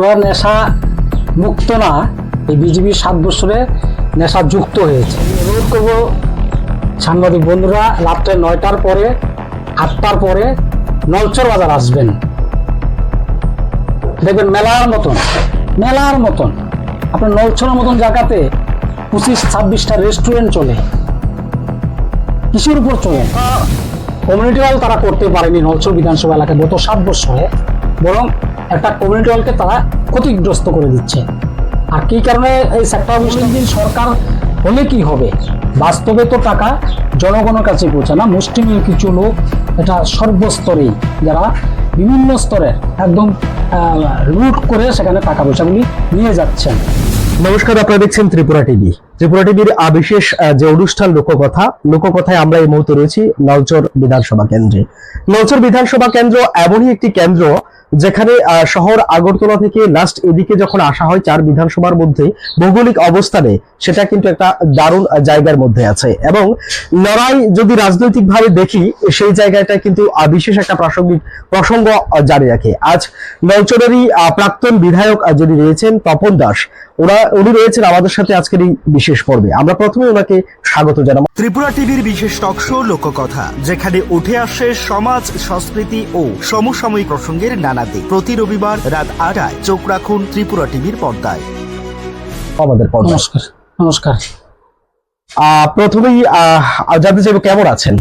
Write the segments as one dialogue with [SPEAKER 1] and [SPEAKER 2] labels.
[SPEAKER 1] ওরা নেশা মুক্ত না, এই বিজেপি সাত বছরে নেশা যুক্ত হয়েছে। অনুরোধ করব সাংবাদিক বন্ধুরা, রাত্রে নয়টার পরে, আটটার পরে নলচর বাজার আসবেন। দেখবেন মেলার মতন মেলার মতন। আপনার নলছরের মতন জায়গাতে পঁচিশ, ছাব্বিশটা রেস্টুরেন্ট চলে। কিসের উপর চলে? কমিউনিটি তারা করতে পারেনি নলছর বিধানসভা এলাকায় গত সাত বছরে। বরং একটা কমিউনিটি হলকে তারা ক্ষতিগ্রস্ত করে দিচ্ছে। আর কি কারণে এই সেক্টর মুসলিম সরকার হলে কি হবে? বাস্তবে তো টাকা জনগণের কাছে পৌঁছে না মুষ্টিমেয় কিছু লোক এটা সর্বস্তরেই যারা বিভিন্ন স্তরে একদম লুট করে সেখানে টাকা পয়সাগুলি নিয়ে যাচ্ছেন।
[SPEAKER 2] নমস্কার, আপনারা দেখছেন ত্রিপুরা টিভি। ত্রিপুরা টিভির বিশেষ যে অনুষ্ঠান লোককথা, লোককথায় আমরা এই মুহূর্তে রয়েছি নলচর বিধানসভা কেন্দ্রে। নলচর বিধানসভা কেন্দ্র এমনই একটি কেন্দ্র যেখানে শহর আগরতলা থেকে লাস্ট এদিকে যখন আসা হয় চার বিধানসভার মধ্যে, ভৌগোলিক অবস্থানে সেটা কিন্তু একটা দারুণ জায়গার মধ্যে আছে। এবং লড়াই যদি রাজনৈতিকভাবে দেখি, সেই জায়গাটা কিন্তু বিশেষ একটা প্রাসঙ্গিক প্রসঙ্গ জারি রাখে। আজ নলচরেরই প্রাক্তন বিধায়ক যিনি রয়েছেন, তপন দাস ওরা উনি রয়েছেন আমাদের সাথে আজকের এই বিশেষ পর্বে। আমরা প্রথমে ওনাকে স্বাগত জানাব।
[SPEAKER 3] ত্রিপুরা টিভির বিশেষ টক শো লোককথা যেখানে উঠে আসে সমাজ সংস্কৃতি ও সমসাময়িক প্রসঙ্গের নানা দিক। প্রতি রবিবার রাত আটায় চোখ রাখুন ত্রিপুরা টিভির পর্দায়।
[SPEAKER 2] আমাদের পর্বে
[SPEAKER 1] নমস্কার নমস্কার।
[SPEAKER 2] আহ, প্রথমেই আহ, জানতে চাইব কেমন আছেন?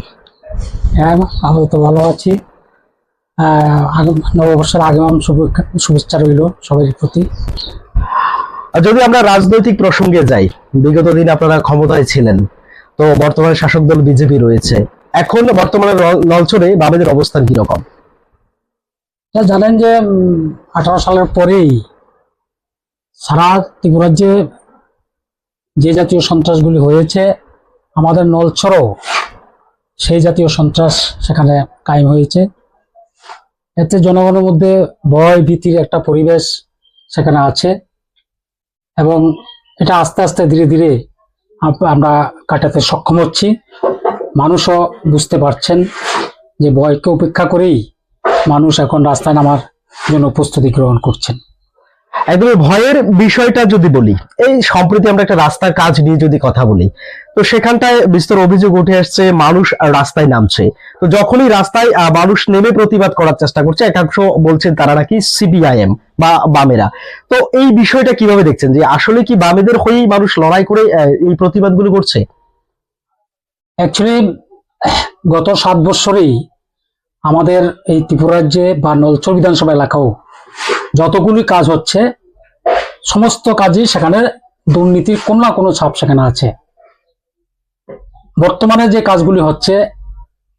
[SPEAKER 1] হ্যাঁ আমি তো ভালো আছি। আহ, আগাম- নববর্ষের আগমন শুভেচ্ছা শুভেচ্ছা রইল সবাই প্রতি।
[SPEAKER 2] যদি আমরা রাজনৈতিক প্রসঙ্গে যাই, বিগত দিন আপনারা ক্ষমতায় ছিলেন, তো বর্তমানে শাসক দল বিজেপি রয়েছে। এখন বর্তমানে নল- নলছরে বামেদের অবস্থান কীরকম?
[SPEAKER 1] জানেন যে আঠারো সালের পরেই সারা ত্রিপুরাজ্যে যে জাতীয় সন্ত্রাসগুলি হয়েছে, আমাদের নলছরও সেই জাতীয় সন্ত্রাস সেখানে কায়েম হয়েছে। এতে জনগণের মধ্যে ভয় ভীতির একটা পরিবেশ সেখানে আছে। এবং এটা আস্তে আস্তে ধীরে ধীরে আমরা কাটাতে সক্ষম হচ্ছি। মানুষও বুঝতে পারছেন যে ভয়কে উপেক্ষা করেই মানুষ এখন রাস্তায় নামার জন্য প্রস্তুতি গ্রহণ করছেন।
[SPEAKER 2] একদম ভয়ের বিষয়টা যদি বলি, এই সম্প্রতি আমরা একটা রাস্তার কাজ নিয়ে যদি কথা বলি, তো সেখানটায় বিস্তর অভিযোগ উঠে আসছে, মানুষ রাস্তায় নামছে। তো যখনই রাস্তায় মানুষ নেমে প্রতিবাদ করার চেষ্টা করছে, একাংশ বলছেন তারা নাকি সিপিআইএম বা বামেরা। তো এই বিষয়টা কীভাবে দেখছেন যে আসলে কি বামেদের হয়েই মানুষ লড়াই করে এই প্রতিবাদগুলো করছে?
[SPEAKER 1] অ্যাকচুয়ালি গত সাত বছরেই আমাদের এই ত্রিপুরা রাজ্যে বা নলচর বিধানসভা এলাকাও যতগুলি কাজ হচ্ছে, সমস্ত কাজই সেখানে দুর্নীতির কোনো না কোনো ছাপ সেখানে আছে। বর্তমানে যে কাজগুলি হচ্ছে,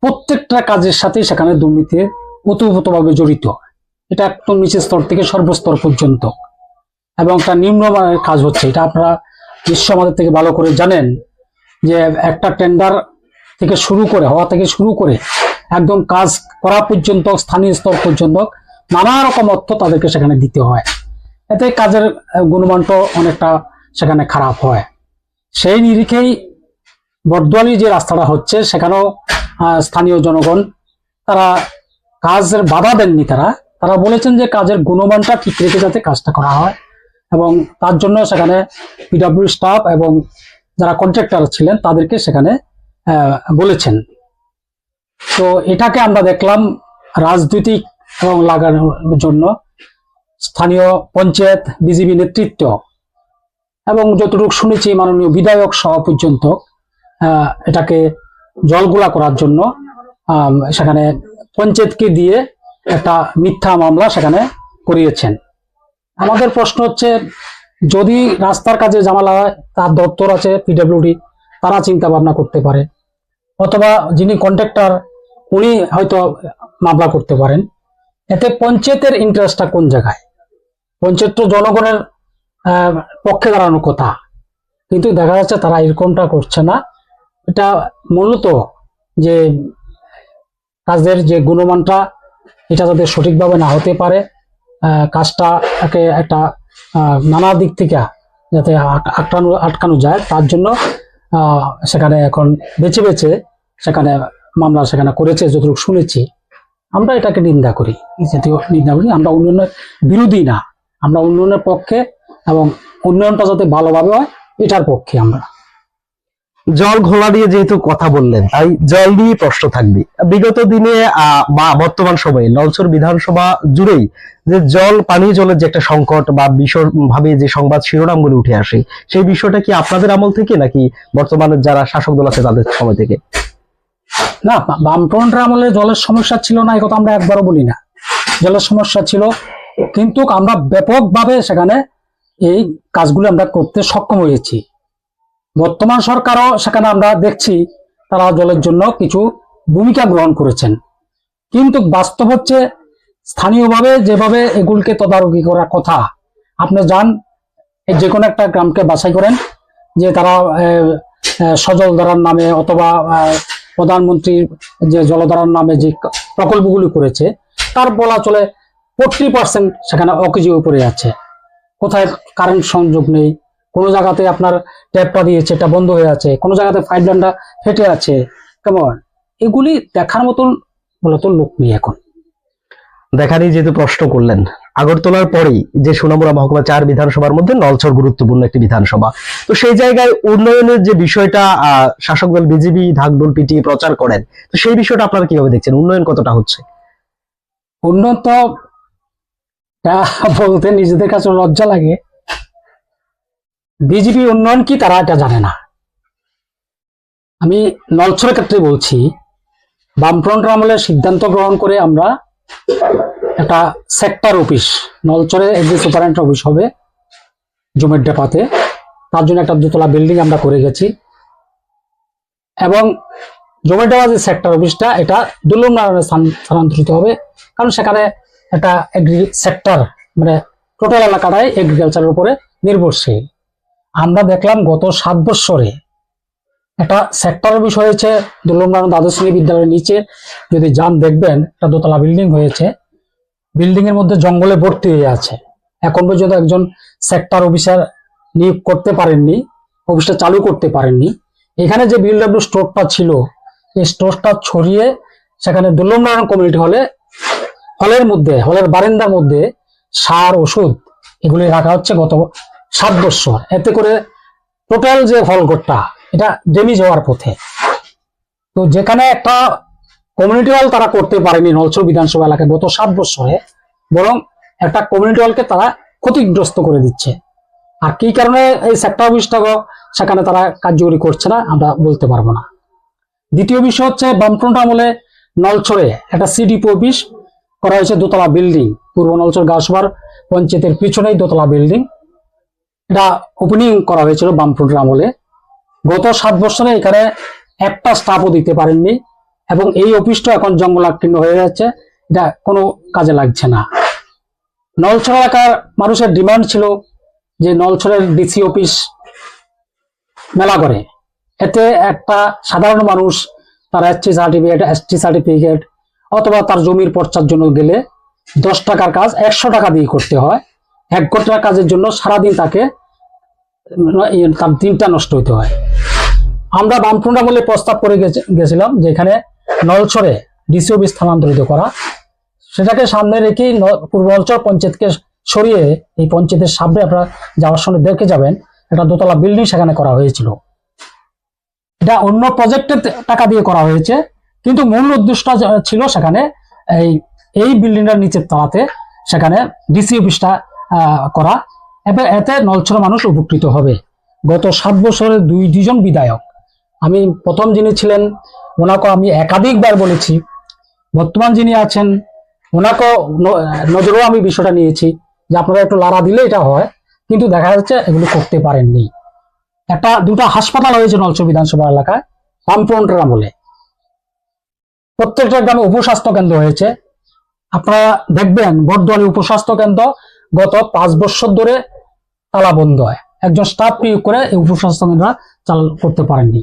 [SPEAKER 1] প্রত্যেকটা কাজের সাথে সেখানে দুর্নীতি ওতপ্রোতভাবে জড়িত। এটা একদম নিচের স্তর থেকে সর্বস্তর পর্যন্ত। এবং একটা নিম্নমানের কাজ হচ্ছে, এটা আপনারা নিশ্চয় আমাদের থেকে ভালো করে জানেন যে একটা টেন্ডার থেকে শুরু করে, হওয়া থেকে শুরু করে একদম কাজ করা পর্যন্ত, স্থানীয় স্তর পর্যন্ত নানা রকম অর্থ তাদেরকে সেখানে দিতে হয়। এতে কাজের গুণমানটা অনেকটা সেখানে খারাপ হয়। সেই নিরিখেই বর্দোয়ালি যে রাস্তাটা হচ্ছে, সেখানেও স্থানীয় জনগণ তারা কাজের বাধা দেননি তারা। তারা বলেছেন যে কাজের গুণমানটা ঠিক রেখে যাতে কাজটা করা হয় এবং তার জন্য সেখানে পিডব্লিউ স্টাফ এবং যারা কন্ট্রাক্টর ছিলেন তাদেরকে সেখানে বলেছেন। তো এটাকে আমরা দেখলাম রাজনৈতিক এবং লাগানোর জন্য স্থানীয় পঞ্চায়েত বিজেপি নেতৃত্ব এবং যতটুকু শুনেছি মাননীয় বিধায়ক সহ পর্যন্ত এটাকে জলগুলা করার জন্য সেখানে পঞ্চায়েতকে দিয়ে একটা মিথ্যা মামলা সেখানে করিয়েছেন। আমাদের প্রশ্ন হচ্ছে, যদি রাস্তার কাজে জামালা হয়, তার দপ্তর আছে পিডব্লিউডি তারা চিন্তা ভাবনা করতে পারে। অথবা যিনি কন্ট্রাক্টর উনি হয়তো মামলা করতে পারেন। এতে পঞ্চায়েতের ইন্টারেস্টটা কোন জায়গায়? পঞ্চায়েত তো জনগণের পক্ষে দাঁড়ানোর কথা। কিন্তু দেখা যাচ্ছে তারা এরকমটা করছে না। এটা মূলত যে কাজের যে গুণমানটা, এটা যাতে সঠিকভাবে না হতে পারে কাজটাকে একটা নানা দিক থেকে যাতে আটকানো আটকানো যায়, তার জন্য সেখানে এখন বেছে বেছে সেখানে মামলা সেখানে করেছে, যতটুকু শুনেছি। আমরা এটাকে নিন্দা করি। এই জাতীয় নিন্দা করি। আমরা উন্নয়নের বিরোধী না। আমরা উন্নয়নের পক্ষে এবং উন্নয়নটা যাতে ভালোভাবে হয়, এটার পক্ষে আমরা।
[SPEAKER 2] জল ঘোলা দিয়ে যেহেতু কথা বললেন, তাই জল দিয়ে প্রশ্ন থাকবে। বিগত দিনে বা বর্তমান সময়ে নলছর বিধানসভা জুড়েই যে জল, পানি, জলের যে একটা সংকট বা ভাবে যে সংবাদ শিরোনামগুলো উঠে আসে, সেই বিষয়টা কি আপনাদের আমল থেকে নাকি বর্তমানে যারা শাসক দল আছে তাদের সময় থেকে?
[SPEAKER 1] না বামফ্রন্টের আমলে জলের সমস্যা ছিল না, এই কথা আমরা একবারও বলি না। জলের সমস্যা ছিল, কিন্তু আমরা ব্যাপকভাবে সেখানে এই কাজগুলো আমরা করতে সক্ষম হয়েছি। বর্তমান সরকারও সেখানে আমরা দেখছি, তারা জলের জন্য কিছু ভূমিকা গ্রহণ করেছেন। কিন্তু বাস্তব হচ্ছে, স্থানীয়ভাবে যেভাবে এগুলিকে তদারকি করার কথা, আপনি যান যে কোনো একটা গ্রামকে বাছাই করেন, যে তারা সজল ধারার নামে অথবা প্রধানমন্ত্রীর যে জলধারার নামে যে প্রকল্পগুলি করেছে, তার বলা চলে ফোরটি পার্সেন্ট সেখানে অকেজি উপরে আছে। কোথায় কারেন্ট সংযোগ নেই, কোনো জায়গাতে আপনার ট্যাপটা দিয়েছে, এটা বন্ধ হয়ে আছে, কোনো জায়গাতে পাইপ লাইনটা ফেটে আছে কেমন এগুলি দেখার মতন মূলত লোক নেই এখন।
[SPEAKER 2] দেখানি যেহেতু প্রশ্ন করলেন আগরতলার পরেই যে সোনামুড়া মহকুমা চার বিধানসভার মধ্যে নলছর গুরুত্বপূর্ণ একটি বিধানসভা। তো সেই জায়গায় উন্নয়নের যে বিষয়টা শাসক দল বিজেপি ঢাকডোল পিটিয়ে প্রচার করেন, তো সেই বিষয়টা আপনারা কীভাবে দেখছেন? উন্নয়ন কতটা হচ্ছে?
[SPEAKER 1] উন্নত বলতে নিজেদের কাছে লজ্জা লাগে। বিজেপি উন্নয়ন কি তারা এটা জানে না। আমি নলছরের ক্ষেত্রে বলছি, বামফ্রন্ট আমলে সিদ্ধান্ত গ্রহণ করে আমরা একটা সেক্টর অফিস নলচরে এগ্রি সুপারেন্ট অফিস হবে জমির ডেপাতে। তার জন্য একটা দোতলা বিল্ডিং আমরা করে গেছি। এবং জমির ডেপা যে সেক্টর অফিসটা এটা দুর্লভ নারায়ণে স্থান- স্থানান্তরিত হবে। কারণ সেখানে একটা এগ্রি সেক্টর মানে টোটাল এলাকাটাই এগ্রিকালচারের উপরে নির্ভরশীল। আমরা দেখলাম গত সাত বৎসরে একটা সেক্টর অফিস হয়েছে দুর্লভ নারায়ণ দ্বাদশ শ্রেণি বিদ্যালয়ের নিচে। যদি যান দেখবেন, একটা দোতলা বিল্ডিং হয়েছে। বিল্ডিং এর মধ্যে জঙ্গলে ভর্তি হয়ে আছে। এখন পর্যন্ত একজন সেক্টর অফিসার নিয়োগ করতে পারেননি অফিসটা চালু করতে পারেননি। এখানে যে বিএলডব্লিউ স্টোরটা ছিল, এই স্টোরটা ছড়িয়ে সেখানে দুর্লভ নারায়ণ কমিউনিটি হলে হলের মধ্যে হলের বারান্দার মধ্যে সার, ওষুধ এগুলি রাখা হচ্ছে গত সাত বছর। এতে করে টোটাল যে হলঘরটা এটা ড্যামেজ হওয়ার পথে। তো যেখানে একটা কমিউনিটি হল তারা করতে পারেনি নলছর বিধানসভা এলাকায় গত সাত বছরে, বরং একটা কমিউনিটি হলকে তারা ক্ষতিগ্রস্ত করে দিচ্ছে। আর কি কারণে এই সেক্টর অফিসটা সেখানে তারা কার্যকরী করছে না, আমরা বলতে পারব না। দ্বিতীয় বিষয় হচ্ছে বামফ্রন্ট আমলে নলছড়ে একটা সিডিপি অফিস করা হয়েছে দোতলা বিল্ডিং পূর্ব নলছর গাছবার পঞ্চায়েতের পিছনেই দোতলা বিল্ডিং এটা ওপেনিং করা হয়েছিল বামফ্রন্টের আমলে। গত সাত বছরে এখানে একটা স্টাফও দিতে পারেননি এবং এই অফিসটা এখন জঙ্গলাকীর্ণ হয়ে যাচ্ছে। এটা কোনো কাজে লাগছে না। নলছড় এলাকার মানুষের ডিমান্ড ছিল যে নলছড়ের ডিসি অফিস মেলা করে। এতে একটা সাধারণ মানুষ তার এসটি সার্টিফিকেট এসটি সার্টিফিকেট অথবা তার জমির পর্চার জন্য গেলে দশ টাকার কাজ একশো টাকা দিয়ে করতে হয়। এক ঘণ্টার কাজের জন্য সারাদিন তাকে তার দিনটা নষ্ট হতে হয়। আমরা বামফ্রন্ট বলে প্রস্তাব করে গেছিলাম যে এখানে নলছড়ে ডিসি অফিস স্থানান্তরিত করা। সেটাকে সামনে রেখেই পূর্ব অঞ্চল পঞ্চায়েতকে সরিয়ে এই পঞ্চায়েতের সামনে আপনারা যাওয়ার সময় দেখে যাবেন, একটা দোতলা বিল্ডিং সেখানে করা হয়েছিল। এটা অন্য প্রজেক্টের টাকা দিয়ে করা হয়েছে, কিন্তু মূল উদ্দেশ্যটা ছিল সেখানে এই এই বিল্ডিংটার নিচের তলাতে সেখানে ডিসি অফিসটা করা। এবং এতে নলছড় মানুষ উপকৃত হবে। গত সাত বছরে দুই দুজন বিধায়ক। আমি প্রথম যিনি ছিলেন, ওনাকে আমি একাধিকবার বলেছি। বর্তমান যিনি আছেন, ওনাকে নজরেও আমি বিষয়টা নিয়েছি যে আপনারা একটু লাড়া দিলে এটা হয়, কিন্তু দেখা যাচ্ছে এগুলো করতে পারেননি। একটা, দুটো হাসপাতাল হয়েছে নলছর বিধানসভা এলাকায় বামফ্রন্টের আমলে। প্রত্যেকটা গ্রামে উপস্বাস্থ্য কেন্দ্র হয়েছে। আপনারা দেখবেন, বর্ধমানে উপস্বাস্থ্য কেন্দ্র গত পাঁচ বছর ধরে তালা বন্ধ হয়। একজন স্টাফ নিয়োগ করে এই উপস্বাস্থ্য চাল করতে পারেননি।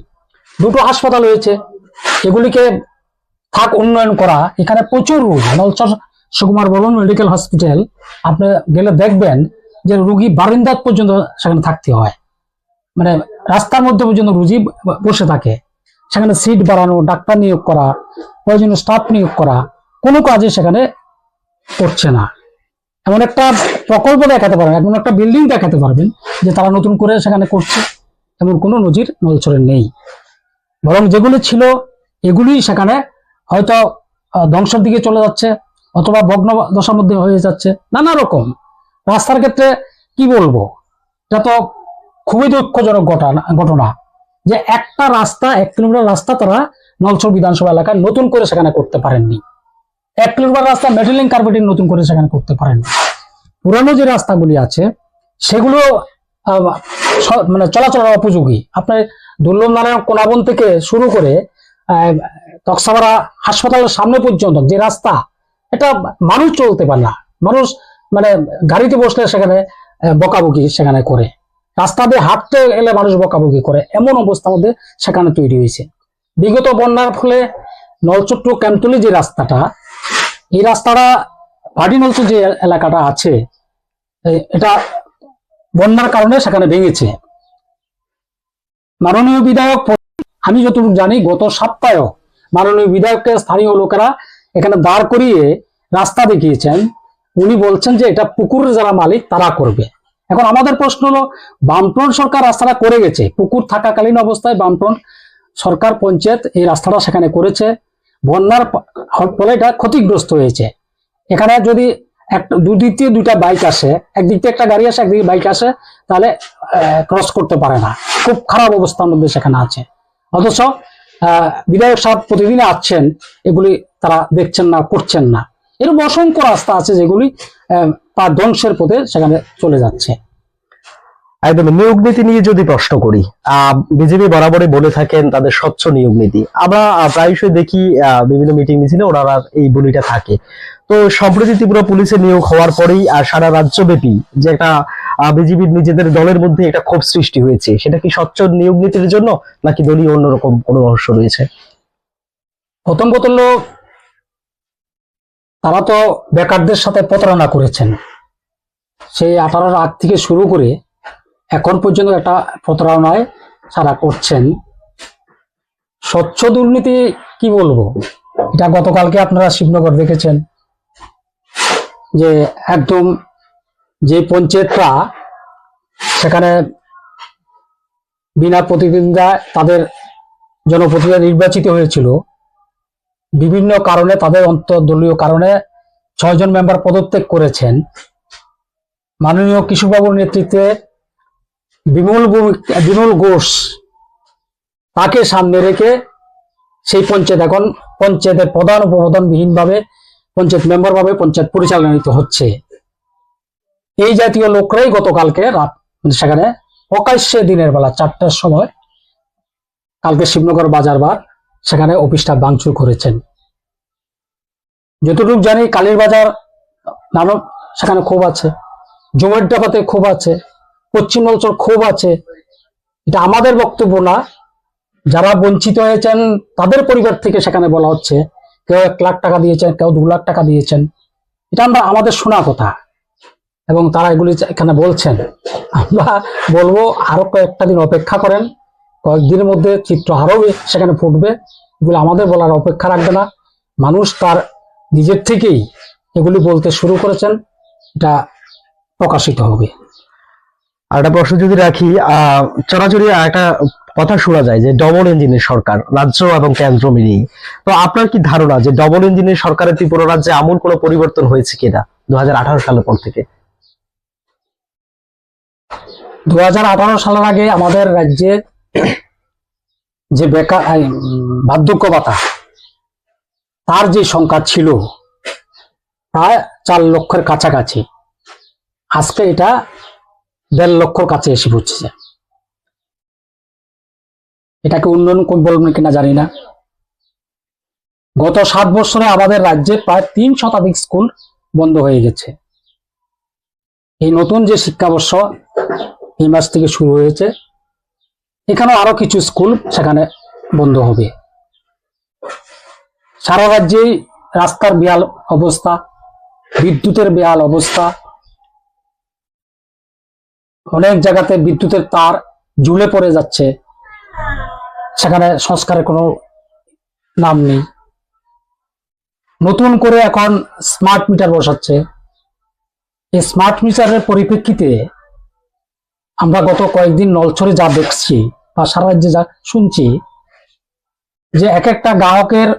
[SPEAKER 1] দুটো হাসপাতাল হয়েছে এগুলিকে থাক উন্নয়ন করা, এখানে প্রচুর রোগী। সুকুমার বলুন, মেডিকেল হসপিটাল, আপনি গেলে দেখবেন যে রুগী বারিন্দাত পর্যন্ত সেখানে থাকতে হয়। মানে রাস্তার মধ্যে পর্যন্ত রুগী বসে থাকে। সেখানে সিট বাড়ানো, ডাক্তার নিয়োগ করা, প্রয়োজনীয় স্টাফ নিয়োগ করা, কোনো কাজে সেখানে করছে না। এমন একটা প্রকল্প দেখাতে পারবেন এমন একটা বিল্ডিং দেখাতে পারবেন যে তারা নতুন করে সেখানে করছে এমন কোনো নজির নলছরে নেই। বরং যেগুলি ছিল, এগুলি সেখানে হয়তো ধ্বংসের দিকে চলে যাচ্ছে অথবা ভগ্ন দশার মধ্যে হয়ে যাচ্ছে, নানা রকম। রাস্তার ক্ষেত্রে কি বলব? এটা তো খুবই দুঃখজনক ঘটনা ঘটনা যে একটা রাস্তা, এক কিলোমিটার রাস্তা তারা নলছর বিধানসভা এলাকায় নতুন করে সেখানে করতে পারেননি। এক কিলোমিটার রাস্তা মেটেলিং কার্পেটিং নতুন করে সেখানে করতে পারেন। পুরানো যে রাস্তাগুলি আছে সেগুলো মানে চলাচলের উপযোগী। আপনার দুর্লভ নারায়ণ কোনাবন থেকে শুরু করে আহ, তক্সাপাড়া হাসপাতালের সামনে পর্যন্ত যে রাস্তা এটা মানুষ চলতে পারে না। মানুষ মানে গাড়িতে বসলে সেখানে বকাবকি সেখানে করে। রাস্তা দিয়ে হাঁটতে এলে মানুষ বকাবকি করে। এমন অবস্থার মধ্যে সেখানে তৈরি হয়েছে। বিগত বন্যার ফলে নলচট্ট ক্যাম্পতলি যে রাস্তাটা এই রাস্তাটা ভাটি নলচর যে এলাকাটা আছে এটা বন্যার কারণে সেখানে ভেঙেছে। মাননীয় বিধায়ক আমি যতটুকু জানি, গত সপ্তাহেও মাননীয় বিধায়ককে স্থানীয় লোকেরা এখানে দাঁড় করিয়ে রাস্তা দেখিয়েছেন। উনি বলছেন যে এটা পুকুরের যারা মালিক, তারা করবে। এখন আমাদের প্রশ্ন হলো, বামফ্রন্ট সরকার রাস্তাটা করে গেছে? পুকুর থাকাকালীন অবস্থায় বামফ্রন্ট সরকার পঞ্চায়েত এই রাস্তাটা সেখানে করেছে। বন্যার ফলে এটা ক্ষতিগ্রস্ত হয়েছে। এখানে যদি একটা দুদিক দিয়ে দুইটা বাইক আসে, একদিক দিয়ে একটা গাড়ি আসে, একদিকে বাইক আসে, তাহলে ক্রস করতে পারে না। খুব খারাপ অবস্থার মধ্যে সেখানে আছে। অথচ বিধায়ক সাহেব প্রতিদিন আসছেন, এগুলি তারা দেখছেন না, করছেন না। এরকম অসংখ্য রাস্তা আছে যেগুলি তার ধ্বংসের পথে সেখানে চলে যাচ্ছে।
[SPEAKER 2] একদম নিয়োগ নীতি নিয়ে যদি প্রশ্ন করি বিজেপি বরাবরই বলে থাকেন তাদের স্বচ্ছ নিয়োগ নীতি। আমরা প্রায়শই দেখি বিভিন্ন মিটিং মিছিলে ওনারা এই বলিটা থাকে। তো সম্প্রতি ত্রিপুরা পুলিশের নিয়োগ হওয়ার পরেই সারা রাজ্যব্যাপী যে একটা বিজেপির নিজেদের দলের মধ্যে একটা ক্ষোভ সৃষ্টি হয়েছে, সেটা কি স্বচ্ছ নিয়োগ নীতির জন্য, নাকি দলীয় অন্যরকম কোনো রহস্য রয়েছে?
[SPEAKER 1] প্রথম হলো তারা তো বেকারদের সাথে প্রতারণা করেছেন। সেই আঠারোর আগ থেকে শুরু করে এখন পর্যন্ত একটা প্রতারণায় সারা করছেন। স্বচ্ছ দুর্নীতি কি বলব? এটা গতকালকে আপনারা শিবনগর দেখেছেন যে একদম যে পঞ্চায়েতরা সেখানে বিনা প্রতিদ্বন্দ্বিতা তাদের জনপ্রতিনিধি নির্বাচিত হয়েছিল। বিভিন্ন কারণে তাদের অন্তর্দলীয় কারণে ছয়জন মেম্বার পদত্যাগ করেছেন। মাননীয় কিশোরবাবুর নেতৃত্বে বিমল বিমল ঘোষ তাকে সামনে রেখে সেই পঞ্চায়েত এখন পঞ্চায়েতের প্রধান উপপ্রধানবিহীন ভাবে পঞ্চায়েত মেম্বার ভাবে পঞ্চায়েত পরিচালনিত হচ্ছে। এই জাতীয় লোকরাই গতকালকে রাত মানে সেখানে প্রকাশ্যে দিনের বেলা চারটার সময় কালকে শিবনগর বাজার বার সেখানে অফিসটা ভাঙচুর করেছেন। যতটুকু জানি কালীর বাজার নানা সেখানে খুব আছে, জমের ডাকাতে ক্ষোভ আছে। পশ্চিম অঞ্চল ক্ষোভ আছে। এটা আমাদের বক্তব্য না। যারা বঞ্চিত হয়েছেন, তাদের পরিবার থেকে সেখানে বলা হচ্ছে, কেউ এক লাখ টাকা দিয়েছেন, কেউ দু লাখ টাকা দিয়েছেন। এটা আমরা, আমাদের শোনা কথা। এবং তারা এগুলি এখানে বলছেন, আমরা বলব আরও কয়েকটা দিন অপেক্ষা করেন। কয়েকদিনের মধ্যে চিত্র আরও সেখানে ফুটবে। এগুলো আমাদের বলার অপেক্ষা রাখবে না। মানুষ তার নিজের থেকেই এগুলি বলতে শুরু করেছেন। এটা প্রকাশিত হবে।
[SPEAKER 2] একটা প্রশ্ন যদি রাখি চরাচরি একটা কথা শোনা যায় যে ডবল ইঞ্জিনের সরকার, রাজ্য এবং কেন্দ্র মিলিয়ে তো আপনার কি ধারণা যে ডবল ইঞ্জিনের সরকারের ত্রিপুরা রাজ্যে আমূল কোনো পরিবর্তন হয়েছে কিনা দু হাজার আঠারো সালের পর থেকে?
[SPEAKER 1] দুহাজার আঠারো সালের আগে আমাদের রাজ্যে যে বেকার বার্ধক্য ভাতা তার যে সংখ্যা ছিল, প্রায় চার লক্ষের কাছাকাছি। আজকে এটা দেড় লক্ষর কাছে এসে পড়ছে এটাকে উন্নয়ন বলবেন কিনা জানি না। গত সাত বছরে আমাদের রাজ্যে প্রায় তিন শতাধিক স্কুল বন্ধ হয়ে গেছে। এই নতুন যে শিক্ষাবর্ষ এই মাস থেকে শুরু হয়েছে এখানে আরও কিছু স্কুল সেখানে বন্ধ হবে। সারা রাজ্যেই রাস্তার বেহাল অবস্থা, বিদ্যুতের বেহাল অবস্থা অনেক জায়গাতে বিদ্যুতের তার ঝুলে পড়ে যাচ্ছে। সেখানে সংস্কারের কোনো নাম নেই। নতুন করে এখন স্মার্ট মিটার বসাচ্ছে। এই স্মার্ট মিটারের পরিপ্রেক্ষিতে আমরা গত কয়েকদিন নলছরে যা দেখছি বা সারা রাজ্যে যা শুনছি, যে এক একটা গ্রাহকের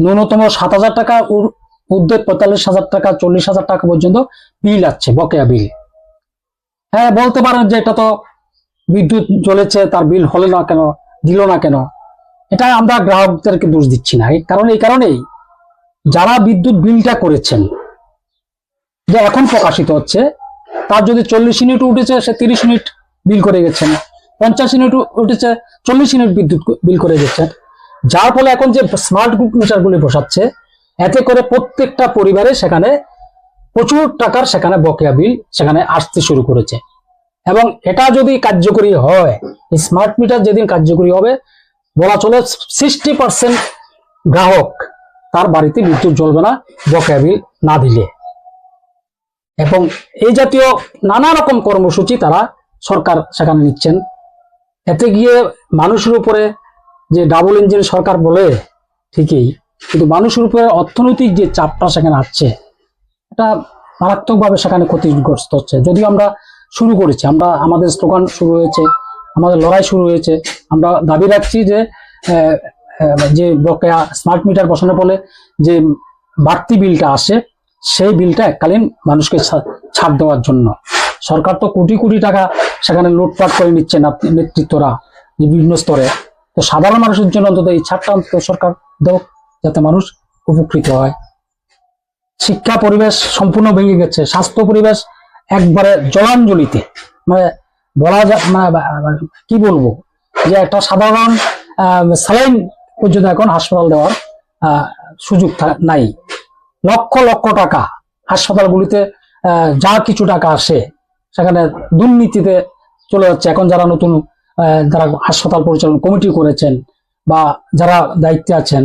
[SPEAKER 1] ন্যূনতম সাত হাজার টাকা, উর- ঊর্ধ্বে পঁয়তাল্লিশ হাজার টাকা, চল্লিশ হাজার টাকা পর্যন্ত বিল আছে বকেয়া বিল। হ্যাঁ বলতে পারেন যে এটা তো বিদ্যুৎ জ্বলেছে, তার বিল হলো না কেন, দিল না কেন? এটা আমরা গ্রাহকদেরকে দোষ দিচ্ছি না। এই কারণে, এই কারণেই যারা বিদ্যুৎ বিলটা করেছেন, যে এখন প্রকাশিত হচ্ছে, তার যদি চল্লিশ ইউনিট উঠেছে, সে তিরিশ ইউনিট বিল করে গেছেন। পঞ্চাশ ইউনিট উঠেছে, চল্লিশ ইউনিট বিদ্যুৎ বিল করে গেছেন। যার ফলে এখন যে স্মার্ট মিটারগুলি বসাচ্ছে, এতে করে প্রত্যেকটা পরিবারে সেখানে প্রচুর টাকার সেখানে বকেয়া বিল সেখানে আসতে শুরু করেছে। এবং এটা যদি কার্যকরী হয় স্মার্ট মিটার যেদিন কার্যকরী হবে, বলা চলে সিক্সটি পার্সেন্ট গ্রাহক তার বাড়িতে বিদ্যুৎ জ্বলবে না, বকেয়া বিল না দিলে। এবং এই জাতীয় নানা রকম কর্মসূচি তারা সরকার সেখানে নিচ্ছেন। এতে গিয়ে মানুষের উপরে যে ডাবল ইঞ্জিন সরকার বলে ঠিকই, কিন্তু মানুষের উপরে অর্থনৈতিক যে চাপটা সেখানে আসছে এটা মারাত্মকভাবে সেখানে ক্ষতিগ্রস্ত হচ্ছে। যদিও আমরা শুরু করেছি, আমরা, আমাদের স্লোগান শুরু হয়েছে, আমাদের লড়াই শুরু হয়েছে। আমরা দাবি রাখছি যে যে বকেয়া স্মার্ট মিটার বসানোর ফলে যে বাড়তি বিলটা আসে, সেই বিলটা এককালীন মানুষকে ছাড় দেওয়ার জন্য। সরকার তো কোটি কোটি টাকা সেখানে লুটপাট করে নিচ্ছে নেতৃত্বরা বিভিন্ন স্তরে। তো সাধারণ মানুষের জন্য অন্তত এই ছাড়টা অন্তত সরকার দেওক যাতে মানুষ উপকৃত হয়। শিক্ষা পরিবেশ সম্পূর্ণ ভেঙে গেছে। স্বাস্থ্য পরিবেশ একবারে জলাঞ্জলিতে। মানে বলা মানে কি বলব? যে একটা সাধারণ স্যালাইন পর্যন্ত এখন হাসপাতাল দেওয়ার সুযোগ নাই। লক্ষ লক্ষ টাকা হাসপাতালগুলিতে যা কিছু টাকা আসে, সেখানে দুর্নীতিতে চলে যাচ্ছে। এখন যারা নতুন যারা হাসপাতাল পরিচালনা কমিটি করেছেন বা যারা দায়িত্বে আছেন,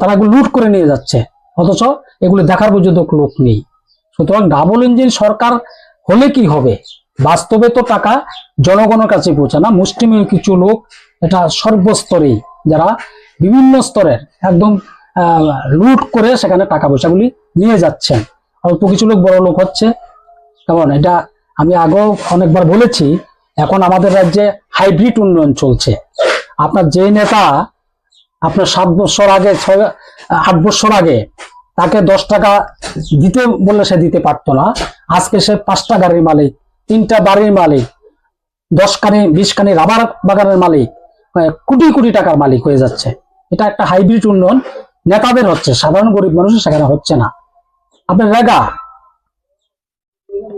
[SPEAKER 1] তারা লুট করে নিয়ে যাচ্ছে। অথচ এগুলো দেখার পর্যন্ত লোক নেই। সুতরাং ডাবল ইঞ্জিন সরকার হলে কি হবে? বাস্তবে তো টাকা জনগণের কাছে পৌঁছে না মুষ্টিমেয় কিছু লোক এটা সর্বস্তরেই যারা বিভিন্ন স্তরের একদম লুট করে সেখানে টাকা পয়সাগুলি নিয়ে যাচ্ছেন। অল্প কিছু লোক, বড় লোক হচ্ছে। কেমন? এটা আমি আগেও অনেকবার বলেছি, এখন আমাদের রাজ্যে হাইব্রিড উন্নয়ন চলছে। আপনার যে নেতা আপনার সাত বছর আগে, ছয়, আট বছর আগে তাকে দশ টাকা দিতে বললে সে দিতে পারতো না। আজকে সে পাঁচটা গাড়ির মালিক, তিনটা বাড়ির মালিক, দশ কানি, বিশ কানি রাবার বাগানের মালিক কোটি কোটি টাকার মালিক হয়ে যাচ্ছে। এটা একটা হাইব্রিড উন্নয়ন। নেতাদের হচ্ছে, সাধারণ গরিব মানুষের সেখানে হচ্ছে না। আপনার রেগা,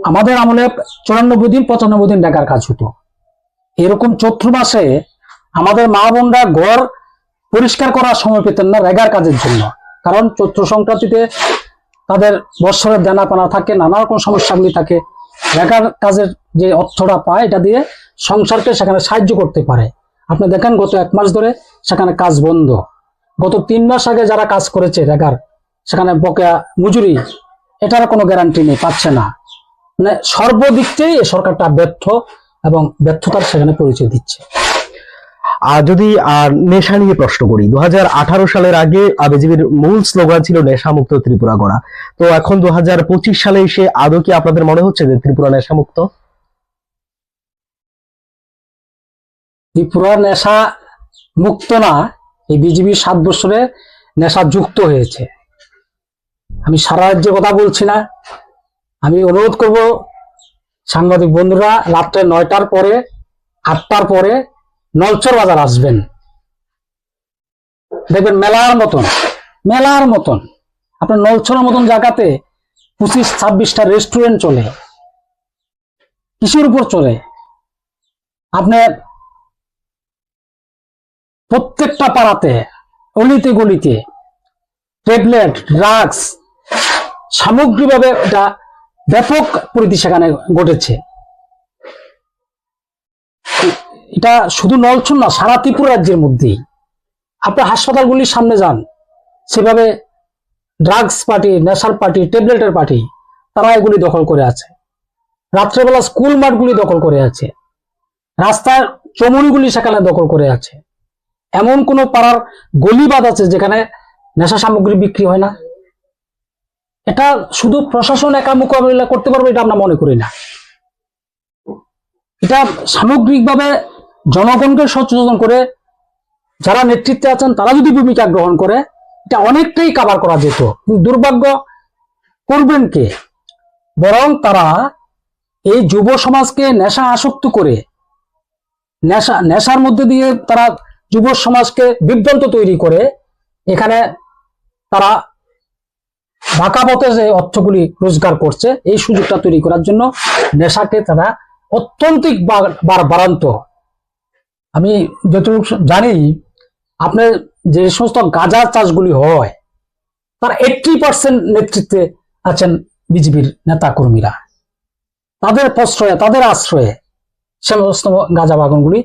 [SPEAKER 1] আমাদের আমলে চুরানব্বই দিন, পঁচানব্বই দিন রেগার কাজ হতো। এরকম চৈত্র মাসে আমাদের মা বোনরা ঘর পরিষ্কার করার সময় পেতেন না রেগার কাজের জন্য। কারণ চৈত্র সংক্রান্তিতে তাদের বৎসরের দেনা পানা থাকে, নানা রকম সমস্যাগুলি থাকে। রেগার কাজের যে অর্থটা পায়, এটা দিয়ে সংসারকে সেখানে সাহায্য করতে পারে। আপনি দেখেন, গত এক মাস ধরে সেখানে কাজ বন্ধ। গত তিন মাস আগে যারা কাজ করেছে রেগার, সেখানে বকেয়া মজুরি, এটার কোনো গ্যারান্টি নেই, পাচ্ছে না। মানে সর্বদিক থেকে সরকারটা ব্যর্থ এবং ব্যর্থতার সেখানে পরিচয় দিচ্ছে।
[SPEAKER 2] আর যদি নেশা নিয়ে প্রশ্ন করি, দুহাজার আঠারো সালের আগে বিজেপির মূল স্লোগান ছিল নেশামুক্ত ত্রিপুরা গড়া। তো এখন দুহাজার পঁচিশ সালে এসে আদৌ কি আপনাদের মনে হচ্ছে যে ত্রিপুরা নেশামুক্ত?
[SPEAKER 1] ত্রিপুরা নেশা মুক্ত না, এই বিজেপি সাত বছরে নেশা যুক্ত হয়েছে। আমি সারা রাজ্যে কথা বলছি না। আমি অনুরোধ করব সাংবাদিক বন্ধুরা, রাত্রে নয়টার পরে, আটটার পরে নলচর বাজার আসবেন। দেখবেন মেলার মতন মেলার মতন। আপনার নলছরের মতন জায়গাতে পঁচিশ, ছাব্বিশটা রেস্টুরেন্ট চলে। কিসের উপর চলে? আপনার প্রত্যেকটা পাড়াতে, অলিতে গলিতে ট্যাবলেট ড্রাগস সামগ্রিকভাবে এটা ব্যাপক পরিধি সেখানে ঘটেছে। এটা শুধু নলছুন না, সারা ত্রিপুরা রাজ্যের মধ্যেই। আপনার হাসপাতালগুলির সামনে যান, সেভাবে ড্রাগস পার্টি নেশার পার্টি ট্যাবলেটের পার্টি তারা এগুলি দখল করে আছে। রাত্রেবেলা স্কুল মাঠগুলি দখল করে আছে। রাস্তার চমুনগুলি সেখানে দখল করে আছে। এমন কোন পাড়ার গলিবাদ আছে যেখানে নেশা সামগ্রী বিক্রি হয় না? এটা শুধু প্রশাসন একা মোকাবিলা করতে পারবে এটা আমরা মনে করি না। এটা সামগ্রিকভাবে জনগণকে সচেতন করে যারা নেতৃত্বে আছেন, তারা যদি ভূমিকা গ্রহণ করে, এটা অনেকটাই কাবার করা যেত। দুর্ভাগ্য করবেন কে? বরং তারা এই যুব সমাজকে নেশা আসক্ত করে, নেশা, নেশার মধ্যে দিয়ে তারা যুব সমাজকে বিভ্রান্ত তৈরি করে, এখানে তারা বাঁকা পথে যে অর্থগুলি রোজগার করছে, এই সুযোগটা তৈরি করার জন্য নেশাকে তারা অত্যন্তিক বার- বাড়ান্ত আমি যতটুকু জানি, আপনার যে সমস্ত গাঁজা চাষগুলি হয়, তার এইট্টি পার্সেন্ট নেতৃত্বে আছেন বিজেপির নেতা কর্মীরা তাদের প্রশ্রয়ে, তাদের আশ্রয়ে সমস্ত গাঁজা বাগানগুলি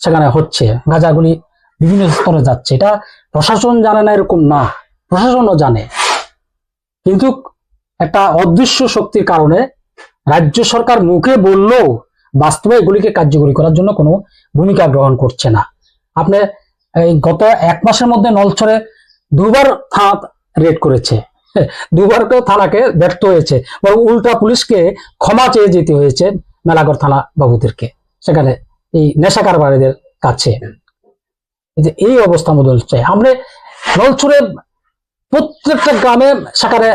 [SPEAKER 1] সেখানে হচ্ছে। গাঁজাগুলি বিভিন্ন স্তরে যাচ্ছে। এটা প্রশাসন জানে না, এরকম না। প্রশাসনও জানে। কিন্তু একটা অদৃশ্য শক্তির কারণে রাজ্য সরকার মুখে বললেও বাস্তবে এগুলিকে কার্যকরী করার জন্য কোনো ভূমিকা গ্রহণ করছে না। আপনি, এই গত এক মাসের মধ্যে নলছরে দুবার থানা রেড করেছে। দুবার কেউ থানাকে ব্যর্থ হয়েছে বরং উল্টা পুলিশকে ক্ষমা চেয়ে যেতে হয়েছে মেলাগড় থানা বাবুদেরকে। সেখানে এই নেশা কারবারিদের কাছে। যে, এই অবস্থা মধ্যে চাই আমরা নলছরে প্রত্যেকটা গ্রামে সেখানে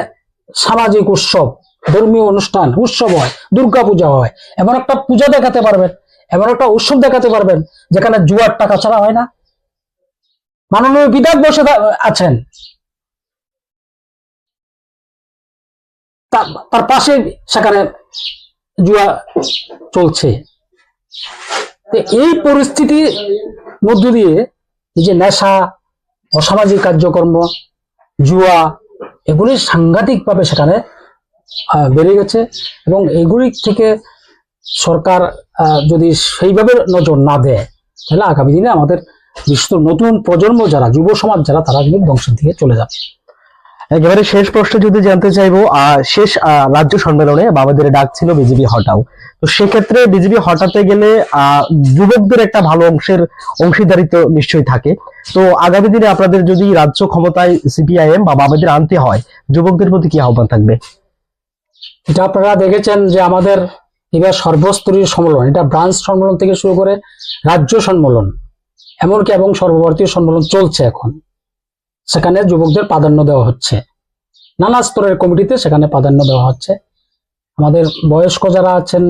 [SPEAKER 1] সামাজিক উৎসব ধর্মীয় অনুষ্ঠান, উৎসব হয় দুর্গা পূজা হয়। এমন একটা পূজা দেখাতে পারবেন এমন একটা উৎসব দেখাতে পারবেন, যেখানে জুয়ার টাকা ছাড়া হয় না। মাননীয় বিধায়ক বসে আছেন। তার পাশে সেখানে জুয়া চলছে। এই পরিস্থিতির মধ্য দিয়ে যে নেশা, অসামাজিক কার্যকর্ম, জুয়া, এগুলি সাংঘাতিকভাবে সেখানে বেড়ে গেছে এবং এগুলি থেকে সরকার যদি সেইভাবে নজর না দেয়, তাহলে আগামী দিনে আমাদের করে নতুন প্রজন্ম যারা, যুব সমাজ যারা, তারা কিন্তু ধ্বংসের দিকে চলে যাবে।
[SPEAKER 2] একেবারে শেষ প্রশ্ন যদি জানতে চাইব শেষ রাজ্য সম্মেলনে বাবাদের ডাক ছিল বিজেপি হটাও। তো সেক্ষেত্রে বিজেপি হটাতে গেলে যুবকদের একটা ভালো অংশের অংশীদারিত্ব নিশ্চয়ই থাকে। তো আগামী দিনে আপনাদের যদি রাজ্য ক্ষমতায় সিপিআইএম বা বাবাদের আনতে হয়, যুবকদের প্রতি কি আহ্বান থাকবে?
[SPEAKER 1] এটা আপনারা দেখেছেন যে আমাদের এবার সর্বস্তরীয় সম্মেলন, এটা ব্রাঞ্চ সম্মেলন থেকে শুরু করে রাজ্য সম্মেলন, এমনকি এবং সর্বভারতীয় সম্মেলন চলছে এখন। সেখানে যুবকদের প্রাধান্য দেওয়া হচ্ছে। নানা স্তরের কমিটিতে সেখানে প্রাধান্য দেওয়া হচ্ছে। আমাদের বয়স্ক যারা আছেন,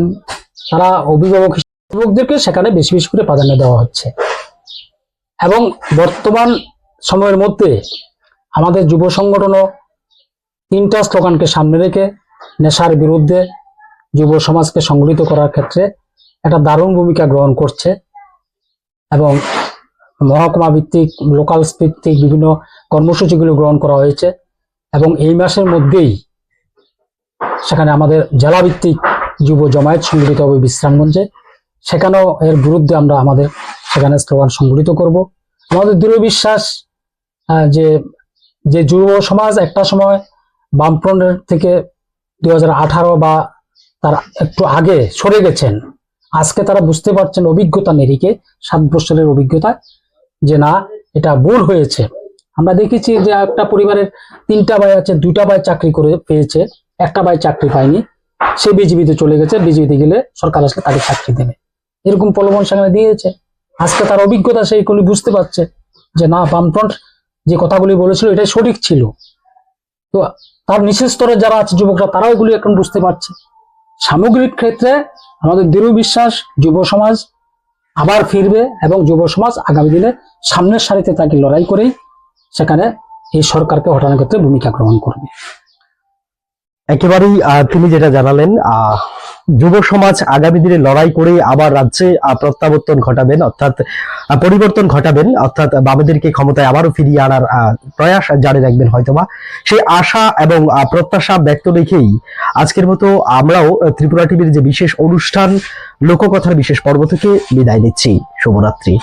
[SPEAKER 1] তারা অভিভাবক যুবকদেরকে সেখানে বেশি বেশি করে প্রাধান্য দেওয়া হচ্ছে। এবং বর্তমান সময়ের মধ্যে আমাদের যুব সংগঠনও তিনটা স্লোগানকে সামনে রেখে নেশার বিরুদ্ধে যুব সমাজকে সংগঠিত করার ক্ষেত্রে একটা দারুণ ভূমিকা গ্রহণ করছে এবং মহকুমা ভিত্তিক লোকাল ভিত্তিক বিভিন্ন কর্মসূচিগুলো গ্রহণ করা হয়েছে এবং এই মাসের মধ্যেই সেখানে আমাদের জেলা ভিত্তিক যুব জমায়েত সংগঠিত হবে বিশ্রামগঞ্জে। সেখানেও এর বিরুদ্ধে আমরা আমাদের সেখানে স্লোগান সংগঠিত করব। আমাদের দৃঢ় বিশ্বাস যে যে যুব সমাজ একটা সময় বামফ্রন্টের থেকে দু হাজার আঠারো বা তার একটু আগে সরে গেছেন। আজকে তারা বুঝতে পারছেন অভিজ্ঞতা নিরিখে, সাত বছরের অভিজ্ঞতা, যে না, এটা ভুল হয়েছে। আমরা দেখেছি যে একটা পরিবারের তিনটা ভাই আছে দুইটা ভাই চাকরি করে পেয়েছে, একটা ভাই চাকরি পায়নি। সে বিজেপিতে চলে গেছে বিজেপিতে গেলে সরকার আসলে তাকে চাকরি দেবে। এরকম প্রলোভন সেখানে দিয়েছে। আজকে তার অভিজ্ঞতা সেইগুলি বুঝতে পারছে যে না, বামফ্রন্ট যে কথাগুলি বলেছিল, এটাই সঠিক ছিল। তো তার নিচের স্তরে যারা আছে যুবকরা তারাও এগুলি এখন বুঝতে পারছে। সামগ্রিক ক্ষেত্রে আমাদের দৃঢ় বিশ্বাস যুব সমাজ আবার ফিরবে এবং যুব সমাজ আগামী দিনে সামনের সারিতে তাকে লড়াই করেই সেখানে এই সরকারকে হটানোর ক্ষেত্রে ভূমিকা গ্রহণ করবে।
[SPEAKER 2] একেবারেই তিনি যেটা জানালেন আহ, যুব সমাজ আগামী দিনে লড়াই করে আবার রাজ্যে প্রত্যাবর্তন ঘটাবেন, অর্থাৎ পরিবর্তন ঘটাবেন, অর্থাৎ বামেদেরকে ক্ষমতায় আবারও ফিরিয়ে আনার প্রয়াস জারি রাখবেন হয়তোবা। সেই আশা এবং প্রত্যাশা ব্যক্ত রেখেই আজকের মতো আমরাও ত্রিপুরা টিভির যে বিশেষ অনুষ্ঠান, লোককথার বিশেষ পর্ব থেকে বিদায় নিচ্ছি। শুভরাত্রি।